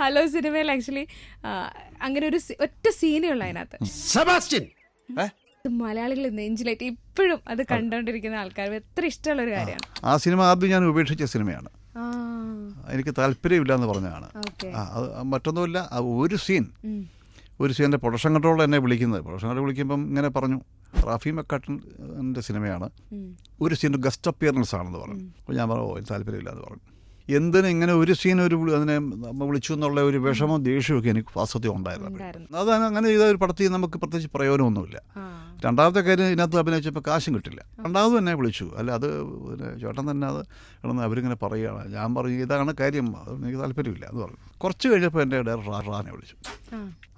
Hello സിനിമയിൽ actually അങ്ങനെ ഒരു ഒറ്റ സീനേ ഉള്ളൂ അതിനകത്ത്. മലയാളികൾ നെഞ്ചിലായിട്ട് ഇപ്പോഴും അത് കണ്ടുകൊണ്ടിരിക്കുന്ന ആൾക്കാർ എത്ര ഇഷ്ടമുള്ള ഒരു കാര്യമാണ്. ആ സിനിമ ആദ്യം ഞാൻ ഉപേക്ഷിച്ച സിനിമയാണ്. എനിക്ക് താല്പര്യമില്ല എന്ന് പറഞ്ഞതാണ് അത് മറ്റൊന്നുമില്ല ഒരു സീൻ ഒരു സീൻ എന്റെ പ്രൊഡക്ഷൻ കൺട്രോളർ എന്നെ വിളിക്കുന്നത്. പ്രൊഡക്ഷൻ കൺട്രോൾ വിളിക്കുമ്പം ഇങ്ങനെ പറഞ്ഞു റാഫി മക്കാട്ടന്റെ സിനിമയാണ്. ഒരു സീൻ ഗസ്റ്റ് അപ്പിയറൻസ് ആണെന്ന് പറഞ്ഞു അപ്പോൾ ഞാൻ പറഞ്ഞു ഓ താല്പര്യമില്ല എന്ന് പറഞ്ഞു. എന്തിന് ഇങ്ങനെ ഒരു സീൻ ഒരു അതിനെ വിളിച്ചു എന്നുള്ള ഒരു വിഷമവും ദേഷ്യമൊക്കെ എനിക്ക് വാസ്തവത്തിൽ ഉണ്ടായിരുന്നു. അത് അങ്ങനെ ചെയ്ത ഒരു പടത്തിൽ നമുക്ക് പ്രത്യേകിച്ച് പ്രയോജനമൊന്നുമില്ല. രണ്ടാമത്തെ കാര്യം ഇതിനകത്ത് അഭിനയിച്ചപ്പോൾ കാശും കിട്ടില്ല. രണ്ടാമത് എന്നെ വിളിച്ചു. അല്ല അത് പിന്നെ ചേട്ടൻ തന്നെ അത് കിടന്ന് അവരിങ്ങനെ പറയുകയാണ്. ഞാൻ പറഞ്ഞു ഇതാണ് കാര്യം. അത് എനിക്ക് താല്പര്യമില്ല. എന്ന് പറഞ്ഞു. കുറച്ച് കഴിഞ്ഞപ്പോൾ എന്റെ ഡയറക്ടർ റാനെ വിളിച്ചു.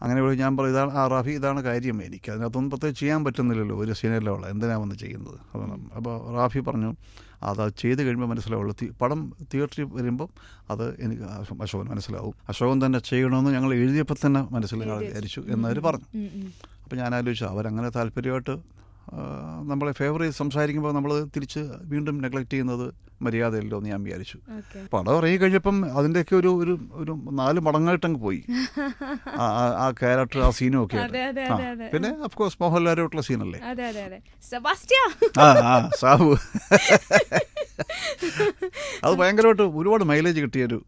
അങ്ങനെ വിളിച്ച് ഞാൻ പറഞ്ഞു ഇതാണ് ആ റാഫി ഇതാണ് കാര്യം. എനിക്ക് അതിനകത്തൊന്നും പ്രത്യേകിച്ച് ചെയ്യാൻ പറ്റുന്നില്ലല്ലോ. ഒരു സീനിയറിലെ ഉള്ള. എന്തിനാ വന്ന് ചെയ്യുന്നത്? അതാണ്. അപ്പോൾ റാഫി പറഞ്ഞു അത് ചെയ്ത് കഴിയുമ്പോൾ മനസ്സിലാവുള്ളൂ. പടം തിയേറ്ററിൽ വരുമ്പം അത് എനിക്ക് അശോ- അശോകൻ മനസ്സിലാവും. അശോകൻ തന്നെ ചെയ്യണമെന്ന് ഞങ്ങൾ എഴുതിയപ്പോൾ തന്നെ മനസ്സിലാകാൻ വിചാരിച്ചു എന്നവർ പറഞ്ഞു. അപ്പോൾ ഞാൻ ആലോചിച്ചു അവരങ്ങനെ താല്പര്യമായിട്ട് നമ്മളെ ഫേവർ ചെയ്ത് സംസാരിക്കുമ്പോൾ നമ്മൾ തിരിച്ച് വീണ്ടും നെഗ്ലക്റ്റ് ചെയ്യുന്നത് മര്യാദയല്ലോ എന്ന് ഞാൻ വിചാരിച്ചു. പടം ഇറങ്ങി കഴിഞ്ഞപ്പം അതിന്റെയൊക്കെ ഒരു ഒരു ഒരു നാല് മടങ്ങായിട്ടങ്ങ് പോയി. ആ ക്യാരക്ടർ ആ സീനും ഒക്കെ. പിന്നെ ഓഫ് കോഴ്സ് മോഹൻലാലുമായിട്ടുള്ള സീനല്ലേ ആ സാബു. അത് ഭയങ്കരമായിട്ട് ഒരുപാട് മൈലേജ് കിട്ടിയൊരു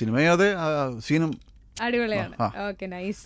സിനിമയാതെ അതെ സീനും അടിപൊളിയാണ്. Okay nice